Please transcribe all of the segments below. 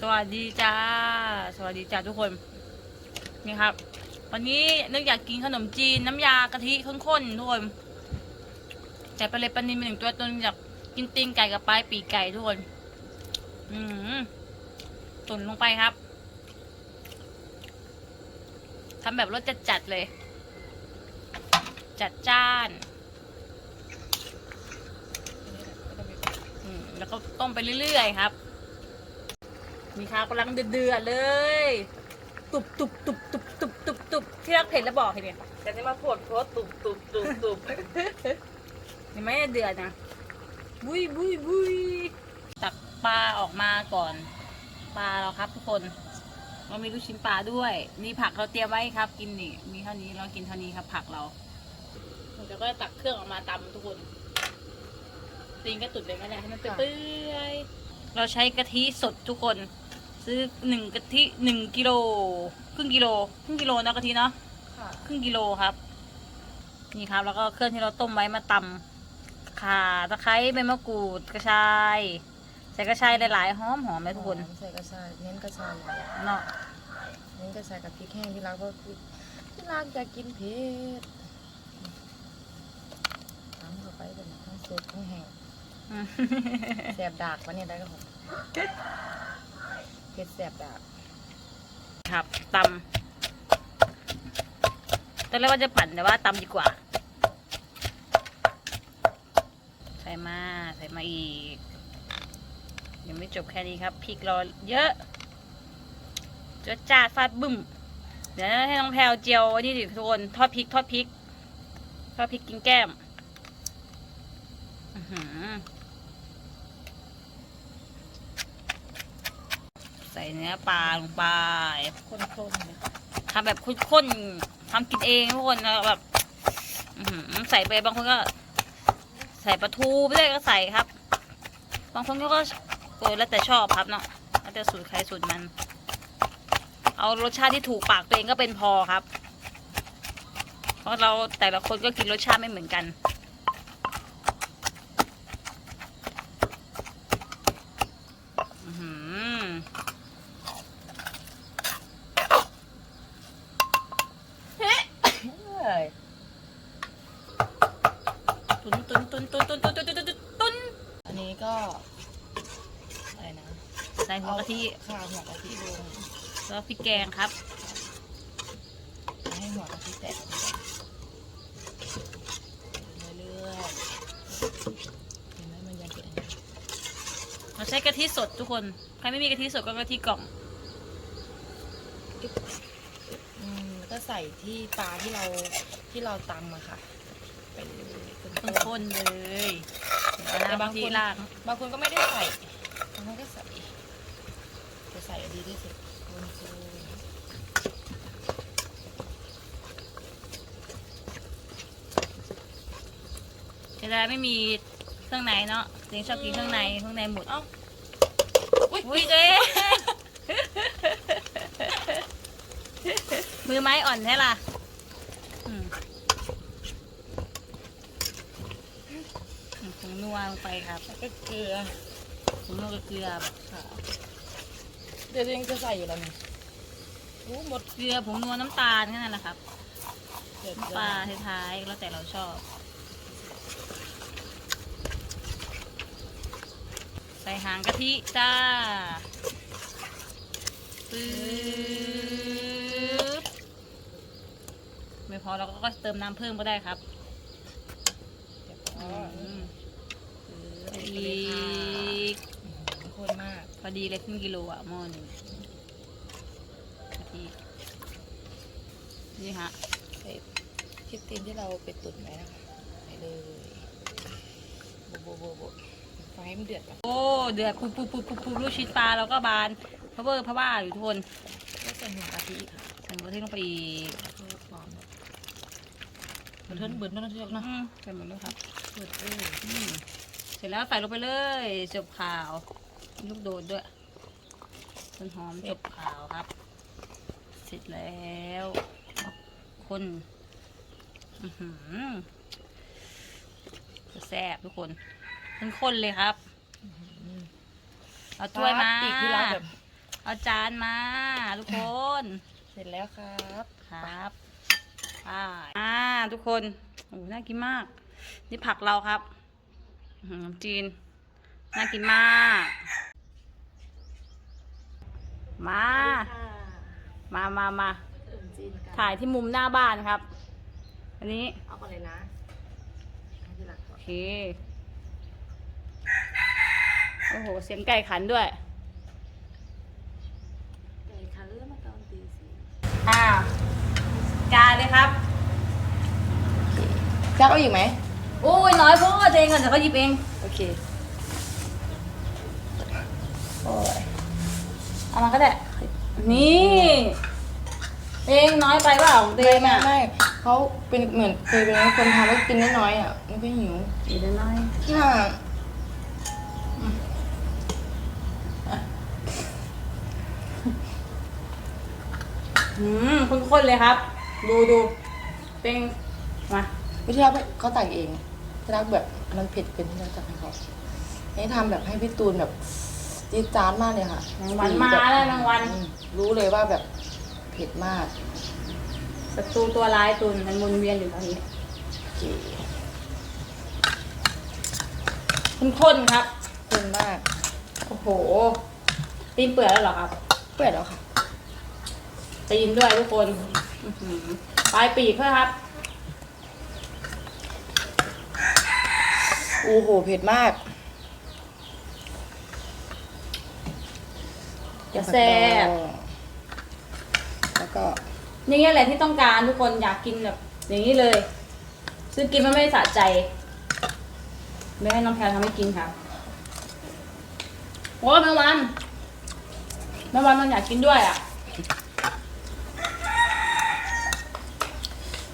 สวัสดีจ้า สวัสดีจ้าทุกคน นี่ครับ วันนี้นึกอยากกินขนมจีนน้ำยากะทิข้นๆทุกคนแต่ปลาเล็บปลานินเป็นหนึ่งตัวตัวนึงอยากกินตีนไก่กับปลายปีกไก่ทุกคน อืมตุนลงไปครับทำแบบรสจัดๆเลย จัดจ้านแล้วก็ต้มไปเรื่อยๆครับ มีข้าวกำลังเดือดๆเลย ตุบตุบตุบตุบตุบตุบตุบที่รักเผ็ดแล้วบอกให้เนี่ยแต่นี่มาโพดโพดตุบตุบตุบตุบเห็นไหมเดือดนะบุยบุยบุยตักปลาออกมาก่อน ปลาเราครับทุกคนเรามีลูกชิ้นปลาด้วยมีผักเราเตรียมไว้ครับ กินนี่มีเท่านี้เรากินเท่านี้ครับ ผักเราเราก็ตักเครื่องออกมาตำทุกคนตีนก็ตุดเลยก็ได้ให้มันเปื่อยๆเราใช้กะทิสดทุกคน ซื้อหนึ่งกะทิหนึ่งกิโลครึ่งกิโลครึ่งกิโลเนอะกะทิเนาะค่ะครึ่งกิโลครับ นี่ครับ แล้วก็เครื่องที่เราต้มไว้มาตำข่าตะไคร้ใบมะกรูดกระชายใส่กระชายหลายๆหอมหอมๆเลยทุกคนใส่กระชายเน้นกระชายเนาะเน้นกระชายกับพริกแห้งที่รักก็คือที่รักจะกินเผ็ดตามเข้าไปเป็นทั้งสดทั้งแห้งอืมแสบดากวะเนี่ยได้ก็ผม เผ็ดแสบดากครับตำตอนแรกว่าจะปั่นแต่ว่าตำดีกว่า ใส่มาใส่มาอีก ยังไม่จบแค่นี้ครับพริกรอเยอะจดจ้าดฟาดบึ้ม เดี๋ยวให้น้องแพลวเจียวนี่ดิทุกคนทอดพริกทอดพริกทอดพริกกินแก้ม อือหือใส่เนื้อปลาลงไปข้นๆทำแบบข้นๆทำกินเองทุกคนนะแบบใส่ไปบางคนก็ ใส่ปลาทูไปด้วยก็ใส่ครับ บางคนก็โอ้แล้วแต่ชอบครับเนาะแล้วแต่สูตรใครสูตรมัน เอารสชาติที่ถูกปากตัวเองก็เป็นพอครับ เพราะเราแต่ละคนก็กินรสชาติไม่เหมือนกัน ก็อะไรนะใส่หัวกะทิข้าวหัวกะทิลงแล้วพริกแกงครับ ให้หัวกะทิแตกเรื่อยๆเห็นไหมมันยังเป็นอันนี้เราใช้กะทิสดทุกคน ใครไม่มีกะทิสดก็กะทิกล่องอืมแล้วก็ใส่ที่ปลาที่เราที่เราตำอะค่ะ ไปเลยข้นๆข้นๆเลยเดี๋ยว แต่นะบาบางงคนทีล่างบางคนก็ไม่ได้ใส่บางคนก็ใส่จะใส่ดีที่สุดคนๆเวลาไม่มีเครื่องในเนาะเสียงชอบกินเครื่องในเครื่องในหมดเอ้าอุ้ยเจ๊มือไม้อ่อนใช่ล่ะอืมอืมผงนั วลงไปครับแล้วก็เกลือผงนัวกับเกลือแบบค่ะเดี๋ยวยังจะใส่อยู่แล้วนี่โอ้หมดเกลือผงนัวน้ำตาลแค่นั้นแหละครับเดี๋ยวน้ำปจะลาท้ายๆแล้วแต่เราชอบ ใส่หางกะทิจ้าปึ๊บไม่พอเราก็เติมน้ำเพิ่มก็ได้ครับ เดี๋ยวพ อื อ ม ใส่ อี ไปเลยค่ะ ก ข้นมากพอดีเลยครึ่งกิโลอะหม้อหนึ่งกะทินี่ฮะใส่ชิปตีนที่เราไปตุ๋นไว้นะคะใส่เลยโบโบโบโบไฟให้มันเดือดก่อนโอ้เดือดปุบปุบปุบปุบปุบลูกชิ้นปลาเราก็บานเพราะเบอร์เพราะว่าอยู่ทุกคนแล้วใส่หัวกะทิค่ะใส่หมูที่ลงไปอีกเพื่อความแบบเหมือนเทินเบิร์นเท่านั้นเชียวเนอะอืมใส่หมดแล้วครับเบิร์นเอออืมเสร็จแล้วใส่ลงไปเลยจบข่าวมี ลูกโดดด้วยต้นหอมจบข่าวครับ เสร็จแล้วคนอื้อหือจะแซ่บทุกคนข้นๆเลยครับอืมตเอาถ้วยมาปีกที่เราแบบเอาจานมา ทุกคน เสร็จแล้วครับครับอ่าอ่าทุกคนโอ้โหน่ากินมาก นี่ผักเราครับอื้อหือน้ำจีนน่ากินมาก มา มามามาจีนกันถ่ายที่มุมหน้าบ้านครับ อันนี้ เอาก่อนเลยนะให้ที่หลังก่อโอนเค โอ้โห เสียงไก่ขันด้วยไก่คันแล้วมาตอนตีสี่อ่าจานเลยครับจักเอาอีกไหม โอ้ยน้อยเพราะว่าเองก่อนเดี๋ยวเขาหยิบเอง โอเค โอ้ย เอามาก็ได้ นี่เองน้อยไปเปล่าเตไม่งไม่อะไม่เขาเป็นเหมือนเคยเป็นคนทำแล้วกินน้อยๆอะไม่ค่อยหิวอีกนิดน้อยค่ะอืมข้นๆเลยครับ ดูดูเป็นมา วิธีรับเขาแต่งเองที่รักแบบมันเผ็ดเป็นที่เราจัดให้เขานี่ทำแบบให้พี่ตูนแบบ จี๊ดจ๊าดมากเลยค่ะแมงวันมาแล้วแมงวันอืมรู้เลยว่าแบบเผ็ดมากศัตรูตัวร้ายตุนมันหมุนเวียนอยู่ตรงนี้โอเคข้นๆครับข้นมากโอ้โห ตีนเปื่อยแล้วเหรอครับ เปื่อยแล้วค่ะ ตีนด้วยทุกคนอื้อหือปลายปีกด้วยครับ โอ้โห เผ็ดมาก จะ แซ่บแล้วก็นี่แหละที่ต้องการทุกคนอยากกินแบบ อย่างนี้เลย ซึ่งกินมันไม่สะใจไม่ให้น้องแพรทำให้กินครับโอ้ยแมงวันแมงวันมันอยากกินด้วยอะ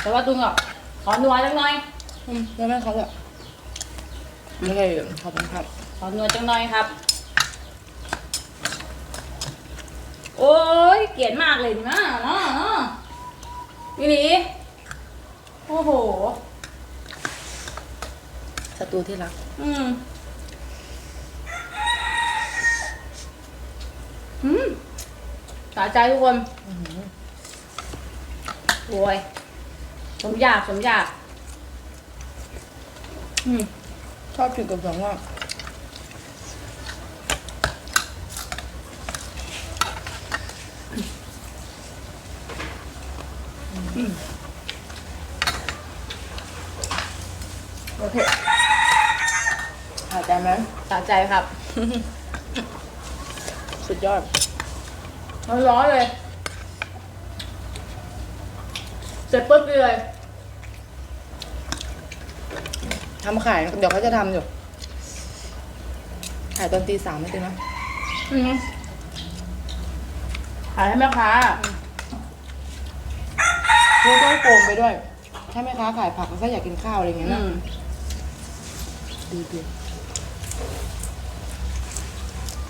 แต่ว่าตุงอะขอนัวจังหน่อยอืมแล้วแม่เขาแบบไม่ใช่ขอบคุณครับขอนัวจังหน่อยครับ โอ้ยเกลียดมากเลยนะเนาะนี่นี่โอ้โหศัตรูที่รัก อืมอืมสะใจทุกคนโอ้ยสมอยากสมอยาก อืม ชอบกินกับสองว่า โอเคหายใจไหมสะใจครับ สุดยอดร้อนๆเลย เสร็จปุ๊บเลยทำขาย เดี๋ยวเขาจะทำอยู่ ขายตอนตีสามไม่ใช่ไหมอืมขายให้แม่ค้า รู้ต้องโกงไปด้วย ถ้าแม่ค้าขายผักก็อยากกินข้าวอะไรอย่างเงี้ยอืนะมดีดี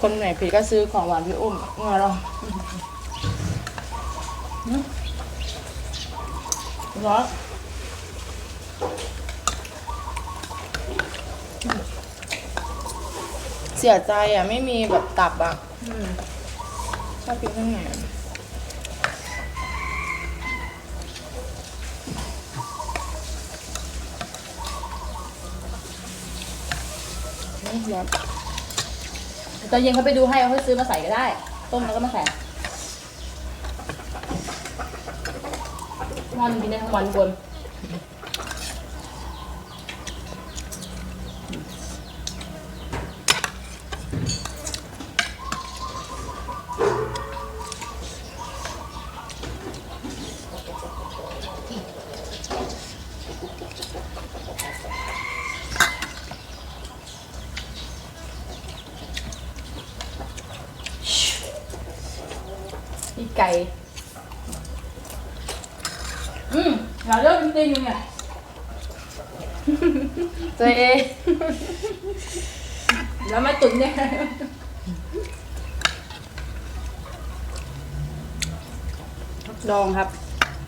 คนไหนผิดก็ซื้อของหวานพี่อุ้มเงาเราร้อนเสียใจอะ ไม่มีแบบตับอะอืมชอบกินข้างในอะอืม ร้อนตอนเย็นเขาไปดูให้เขาซื้อมาใส่ก็ได้ ต้มแล้วก็มาใส่นอนกินได้ทั้งวันกคนไก่ อืมอยากเลิกจริงๆเนี่ยตัวเองแล้วไม่ตุ๋นเนี่ยดองครับ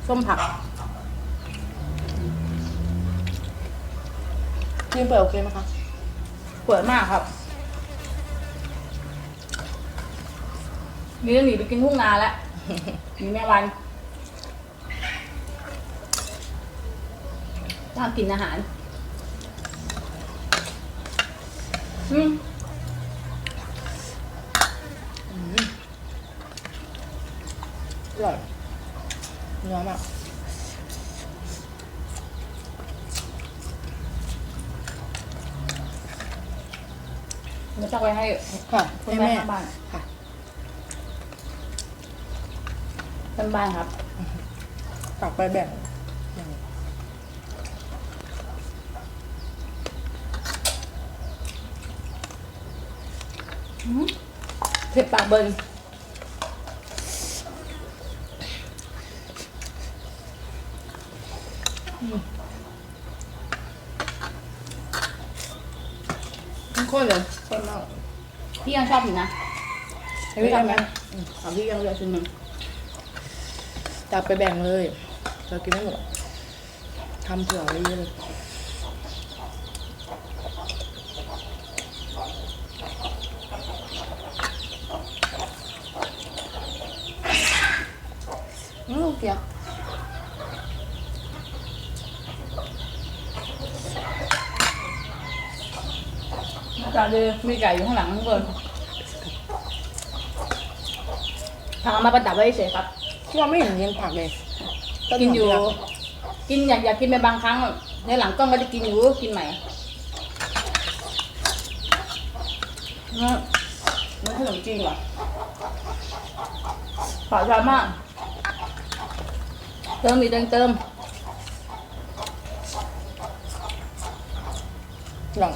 ส้มผักกินเปิดโอเคไหมคะเปิดมากครับ นี่จะหนีไปกินทุ่งนาแล้วมีแม่วัน ชอบกินอาหาร อืมอร่อยเนื้อมากเดี๋ยวจะไว้ให้ค่ะคุณให้แม่แม่ข้างบ้านค่ะข้างบ้านครับฝากไปแบ่ง ผ็ดปากเบิร์นข้นเลยคนมากพี่ยังชอบอยู่นะให้พี่ทำไหมขอพี่ยังเหลือชิ้นหนึ่งตักไปแบ่งเลย เรากินไม่หมดหรอกทำเผื่อไว้เยอะเลย อืมเกี๊ยวจานเลยมีไก่อยู่ข้างหลังข้างบนทางเอามาประดับไว้เฉยครับ ที่เราไม่เห็นเลี้ยงผักเลยต้หมกินอยู่เวลากินอยากอยากกินไปบางครั้ง ในหลังกล้องก็จะกินอยู่กินใหม่นี่มันขนมจีนว่ะขอชอบมากเติมอีกเติมเติมหลัง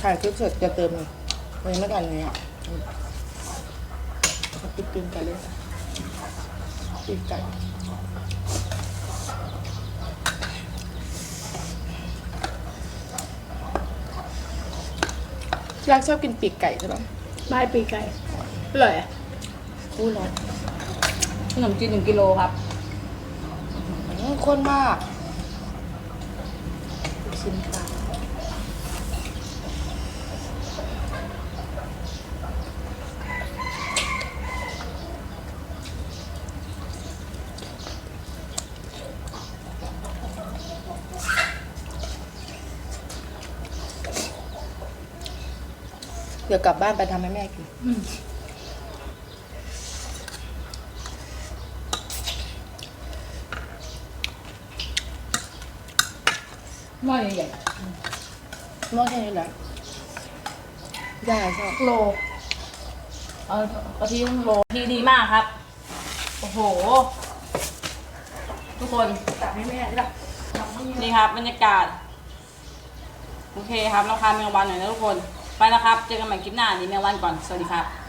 ถ่ายคลิปเสร็จจะเติมเลยเลยไม่กันเลยอะเอาปิดกินกันเลยปิดไก่ที่รักชอบกินปีกไก่ใช่ปะบายปีกไก่อร่อยอะอู้ร้อน ขนมจีนหนึ่งกิโลครับอืมข้นมากลูกชิ้นปลาเดี๋ยวกลับบ้านไปทำให้แม่กิน หม้อใหญ่หม้อแค่นี้แหละย่าชอบๆโลเอากะทิต้องโลทีดีมากครับ โอ้โห ทุกคน ตักให้แม่ได้นี่ครับบรรยากาศ โอเคครับราคาแมงวันหน่อยนะทุกคน ไปแล้วครับ เจอกันใหม่คลิปหน้า นี้แมงวันก่อน สวัสดีครับ